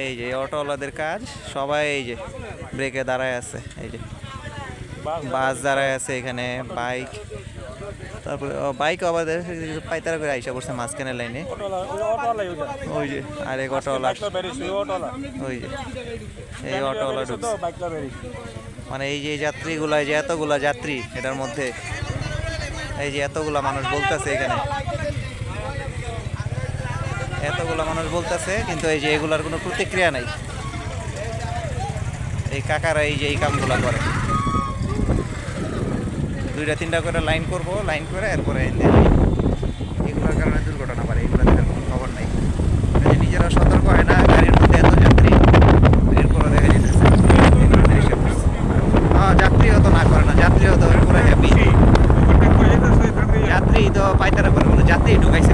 এই যে অটোওয়ালাদের কাজ, সবাই এই যে ব্রেকে দাঁড়ায় আছে, এই যে বাস দাঁড়ায় আছে এখানে, বাইক। তারপরে বাইক আবার পাইতারা করে আইসা করছে মাঝখানে লাইনে। ওই যে, আরেক অটোওয়ালা। ওই যে, এই অটোওয়ালা ঢুকছে। মানে এই যে যাত্রীগুলা যে এতগুলা যাত্রী এটার মধ্যে, এই যে এতগুলা মানুষ বলতেছে এখানে। এতগুলো মানুষ বলতেছে, কিন্তু এই যে এগুলার কোনো প্রতিক্রিয়া নাই। এই কাকারা এই যে এই কামগুলো করে। দুইটা তিনটা করে লাইন করব, লাইন করে এরপরে এগুলোর কারণে দুর্ঘটনা পারে এগুলো দেখার কোনো খবর নাই। নিজেরা সতর্ক হয় না, গাড়ির মধ্যে এত যাত্রী এরপরে দেখা যেতেছে যাত্রীও তো না করে না, যাত্রীও তো পুরো হ্যাপি যাত্রী তো পাইতারা করে কোনো যাত্রী ঢুকাইছে